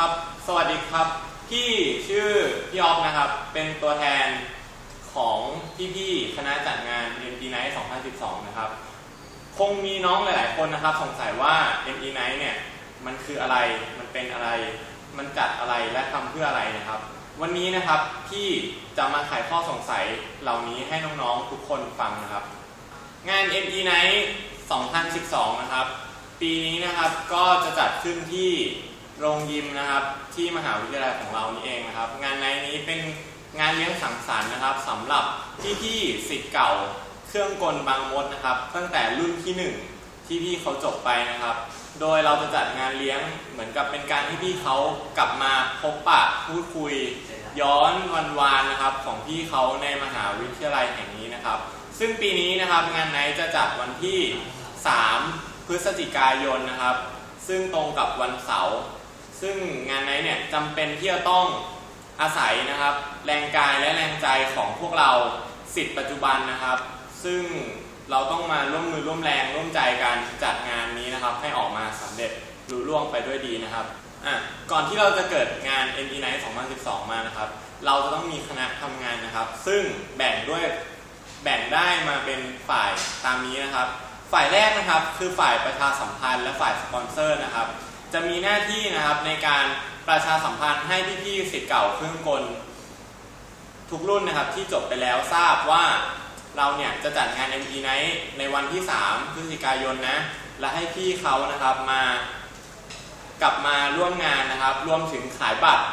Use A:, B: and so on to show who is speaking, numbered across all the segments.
A: ครับ สวัสดีครับ พี่ชื่อพี่ออฟนะครับ เป็นตัวแทนของพี่ๆคณะจัดงาน MD Night 2012 นะครับ คงมีน้องหลาย ๆ คนนะครับ สงสัยว่า MD Night เนี่ย มันคืออะไร มันเป็นอะไร มันจัดอะไรและทำเพื่ออะไรนะครับ วันนี้นะครับ พี่จะมาไขข้อสงสัยเหล่านี้ให้น้องๆ ทุกคนฟังนะครับ งาน MD Night 2012 นะครับ ปีนี้นะครับ ก็จะจัดขึ้นที่ โรงยิมนะครับที่มหาวิทยาลัยของเรานี่เองนะครับ งานในนี้เป็นงานเลี้ยงสังสรรค์นะครับสำหรับพี่ๆสิทธิ์เก่าเครื่องกลบางมดนะครับ ตั้งแต่รุ่นที่หนึ่งที่พี่เขาจบไปนะครับ โดยเราจะจัดงานเลี้ยงเหมือนกับเป็นการที่พี่เขากลับมาพบปะพูดคุย ย้อนวันวานนะครับของพี่เขาในมหาวิทยาลัยแห่งนี้นะครับ ซึ่งปีนี้นะครับงานไนจะจัดวันที่ 3 พฤศจิกายนนะครับ ซึ่งตรงกับวันเสาร์ ซึ่งงานไนท์เนี่ยจำเป็นที่จะต้องอาศัยนะครับ แรงกายและแรงใจของพวกเราสิทธิ์ปัจจุบันนะครับ ซึ่งเราต้องมาร่วมมือร่วมแรงร่วมใจกันจัดงานนี้นะครับ ให้ออกมาสำเร็จลุล่วงไปด้วยดีนะครับอะก่อนที่เราจะเกิดงาน ME Night 2012 มานะครับ เราจะต้องมีคณะทำงานนะครับ ซึ่งแบ่งด้วยแบ่งได้มาเป็นฝ่ายตามนี้นะครับ ฝ่ายแรกนะครับคือฝ่ายประชาสัมพันธ์และฝ่ายสปอนเซอร์นะครับ จะมีหน้าที่นะครับในการประชาสัมพันธ์ให้พี่ๆสิทธิ์เก่าเครื่องกล ทุกรุ่นนะครับที่จบไปแล้วทราบว่าเราเนี่ยจะจัดงาน MD Night ในวันที่ 3 พฤศจิกายนนะ และให้พี่เขานะครับมากลับมาร่วมงานนะครับรวมถึงขายบัตร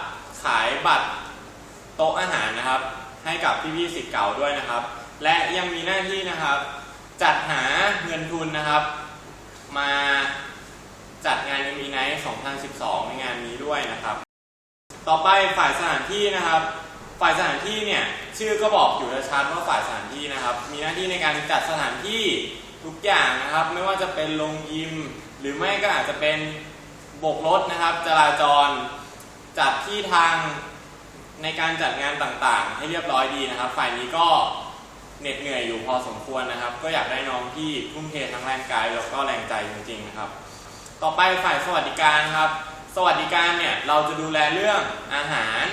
A: ขายบัตรโต๊ะอาหารนะครับ ให้กับพี่ๆสิทธิ์เก่าด้วยนะครับ และยังมีหน้าที่นะครับ จัดหาเงินทุนนะครับ มา จัดงาน MD Night 2012 ในงานนี้ด้วยนะครับ ต่อไปฝ่ายสถานที่นะครับ ฝ่ายสถานที่เนี่ยชื่อก็บอกอยู่ชัดว่าฝ่ายสถานที่นะครับ มีหน้าที่ในการจัดสถานที่ทุกอย่างนะครับ ไม่ว่าจะเป็นโรงยิม หรือไม่ก็อาจจะเป็นบกรถนะครับ จราจรจัดที่ทางในการจัดงานต่างๆ ให้เรียบร้อยดีนะครับ ฝ่ายนี้ก็เหน็ดเหนื่อยอยู่พอสมควรนะครับ ก็อยากได้น้องที่ทุ่มเททั้งแรงกายแล้วก็แรงใจจริงๆนะครับ ต่อไปฝ่ายสวัสดิการครับ สวัสดิการเนี่ยเราจะดูแลเรื่องอาหาร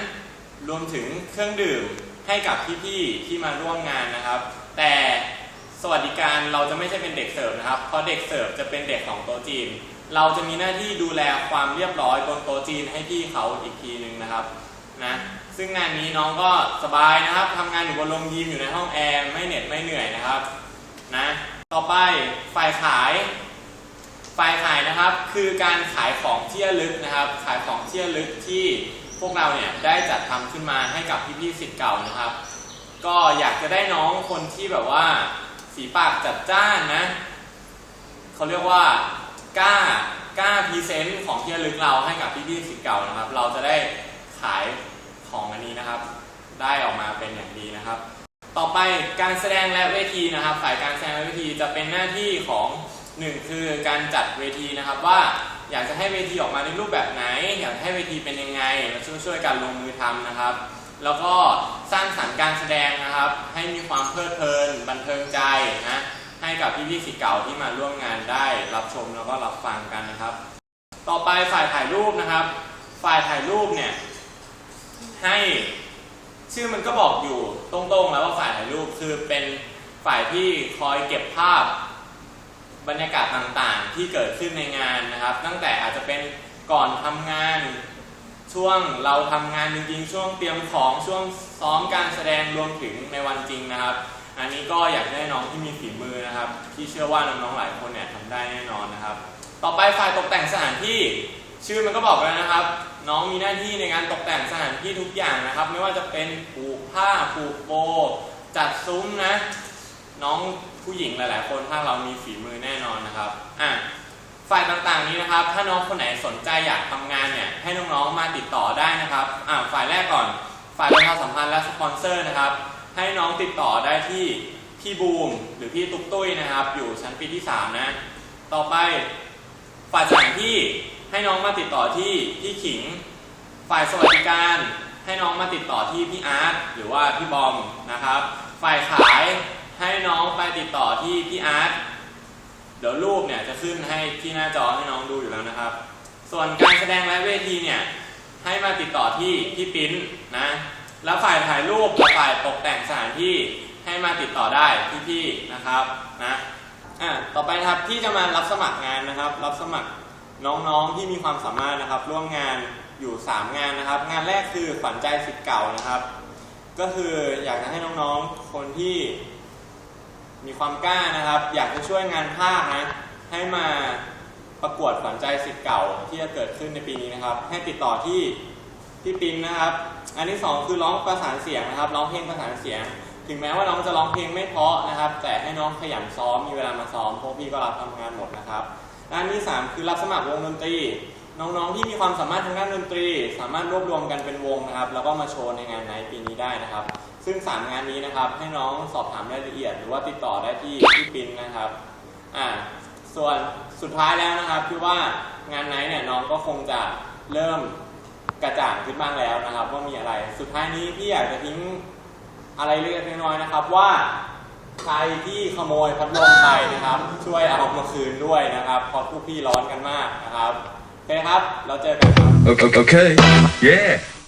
A: รวมถึงเครื่องดื่มให้กับพี่ๆที่มาร่วมงานนะครับ แต่สวัสดิการเราจะไม่ใช่เป็นเด็กเสิร์ฟนะครับ เพราะเด็กเสิร์ฟจะเป็นเด็กของโต๊ะจีน เราจะมีหน้าที่ดูแลความเรียบร้อยบนโต๊ะจีนให้พี่เขาอีกทีหนึ่งนะครับนะซึ่งงานนี้น้องก็สบายนะครับทำงานอยู่บนโรงยิมอยู่ในห้องแอร์ไม่เหน็ดไม่เหนื่อยนะครับนะต่อไปฝ่ายขาย ฝ่ายขายนะครับคือการขายของที่ระลึกนะครับ ขายของที่ระลึกที่พวกเราเนี่ยได้จัดทำขึ้นมาให้กับพี่ๆสิทธิ์เก่านะครับ ก็อยากจะได้น้องคนที่แบบว่าสีปากจัดจ้านนะเขาเรียกว่ากล้ากล้าพรีเซนต์ของที่ระลึกเราให้กับพี่ๆสิทธิ์เก่านะครับ เราจะได้ขายของอันนี้นะครับ ได้ออกมาเป็นอย่างดีนะครับ ต่อไปการแสดงและเวทีนะครับ ฝ่ายการแสดงและเวทีจะเป็นหน้าที่ของ หนึ่งคือการจัดเวทีนะครับว่าอยากจะให้เวทีออกมาในรูปแบบไหน อยากให้เวทีเป็นยังไงมาช่วยช่วยๆกันลงมือทำนะครับ แล้วก็สร้างสรรค์การแสดงนะครับ ให้มีความเพลิดเพลิน บันเทิงใจนะให้กับพี่ๆสิเก่าที่มาร่วมงานได้ รับชมแล้วก็รับฟังกันนะครับ ต่อไปฝ่ายถ่ายรูปนะครับ ฝ่ายถ่ายรูปเนี่ยให้ชื่อมันก็บอกอยู่ตรงๆแล้วว่าฝ่ายถ่ายรูปคือเป็นฝ่ายที่คอยเก็บภาพ บรรยากาศต่างๆ ที่เกิดขึ้นในงานนะครับ ตั้งแต่อาจจะเป็นก่อนทำงาน ช่วงเราทำงานจริงๆ ช่วงเตรียมของช่วงซ้อมการแสดงรวมถึงในวันจริงนะครับ อันนี้ก็อยากได้น้องที่มีฝีมือนะครับ ที่เชื่อว่าน้องๆหลายคนเนี่ยทำได้แน่นอนนะครับ ต่อไปฝ่ายตกแต่งสถานที่ชื่อมันก็บอกแล้วนะครับ น้องมีหน้าที่ในการตกแต่งสถานที่ทุกอย่างนะครับ ไม่ว่าจะเป็นผูกผ้าผูกโบจัดซุ้มนะ น้อง ผู้หญิงหลาย ๆ คนถ้าเรามีฝีมือแน่นอนนะครับอะฝ่ายต่างๆนี้นะครับ ถ้าน้องคนไหนสนใจอยากทำงานเนี่ยให้น้องๆมาติดต่อได้นะครับอะฝ่ายแรกก่อนฝ่ายประชาสัมพันธ์และสปอนเซอร์นะครับ ให้น้องติดต่อได้ที่พี่บูมหรือพี่ตุ๊กตุ้ยนะครับ อยู่ชั้นปีที่ 3 นะ ต่อไปฝ่ายสถานที่ให้น้องมาติดต่อที่พี่ขิง ฝ่ายสวัสดิการ ให้น้องมาติดต่อที่พี่อาร์ตหรือว่าพี่บอมนะครับ ฝ่ายขาย ให้น้องไปติดต่อที่พี่อาร์ตเดี๋ยวรูปเนี่ยจะขึ้นให้ที่หน้าจอให้น้องดูอยู่แล้วนะครับ ส่วนการแสดงและเวทีเนี่ยให้มาติดต่อที่พี่ปิ้นนะ แล้วฝ่ายถ่ายรูปและฝ่ายตกแต่งสถานที่ให้มาติดต่อได้ที่พี่นะครับนะอะต่อไปครับที่จะมารับสมัครงานนะครับ รับสมัครน้องๆที่มีความสามารถนะครับ ร่วมงานอยู่ 3 งานนะครับ งานแรกคือฝันใจสิทธิ์เก่านะครับ ก็คืออยากจะให้น้องๆคนที่ มีความกล้านะครับ อยากจะช่วยงานภาคนะให้มาประกวดฝันใจสิทธิ์เก่าที่จะเกิดขึ้นในปีนี้นะครับ ให้ติดต่อที่พี่ปินนะครับ อันที่สองคือร้องประสานเสียงนะครับร้องเพลงประสานเสียง ถึงแม้ว่าน้องจะร้องเพลงไม่เพาะนะครับ แต่ให้น้องขยันซ้อมมีเวลามาซ้อมพวกพี่ก็รับทำงานหมดนะครับและอันที่สามคือรับสมัครวงดนตรีน้องๆที่มีความสามารถทางด้านดนตรี สามารถรวบรวมกันเป็นวงนะครับ แล้วก็มาโชว์ในงานในปีนี้ได้นะครับ ซึ่ง3งานนี้นะครับ ให้น้องสอบถามรายละเอียด หรือว่าติดต่อได้ที่ที่ปินนะครับอ่าส่วนสุดท้ายแล้วนะครับคือว่างานไหนเนี่ยน้องก็คงจะเริ่มกระจ่างขึ้นบ้างแล้วนะครับ ว่ามีอะไร สุดท้ายนี้พี่อยากจะทิ้งอะไรเล็กน้อยๆนะครับว่าใครที่ขโมยพัดลมไปนะครับ ช่วยเอามาคืนด้วยนะครับเพราะพวกพี่ร้อนกันมากนะครับโอเคครับ เราเจอกันครับ
B: okay. Yeah.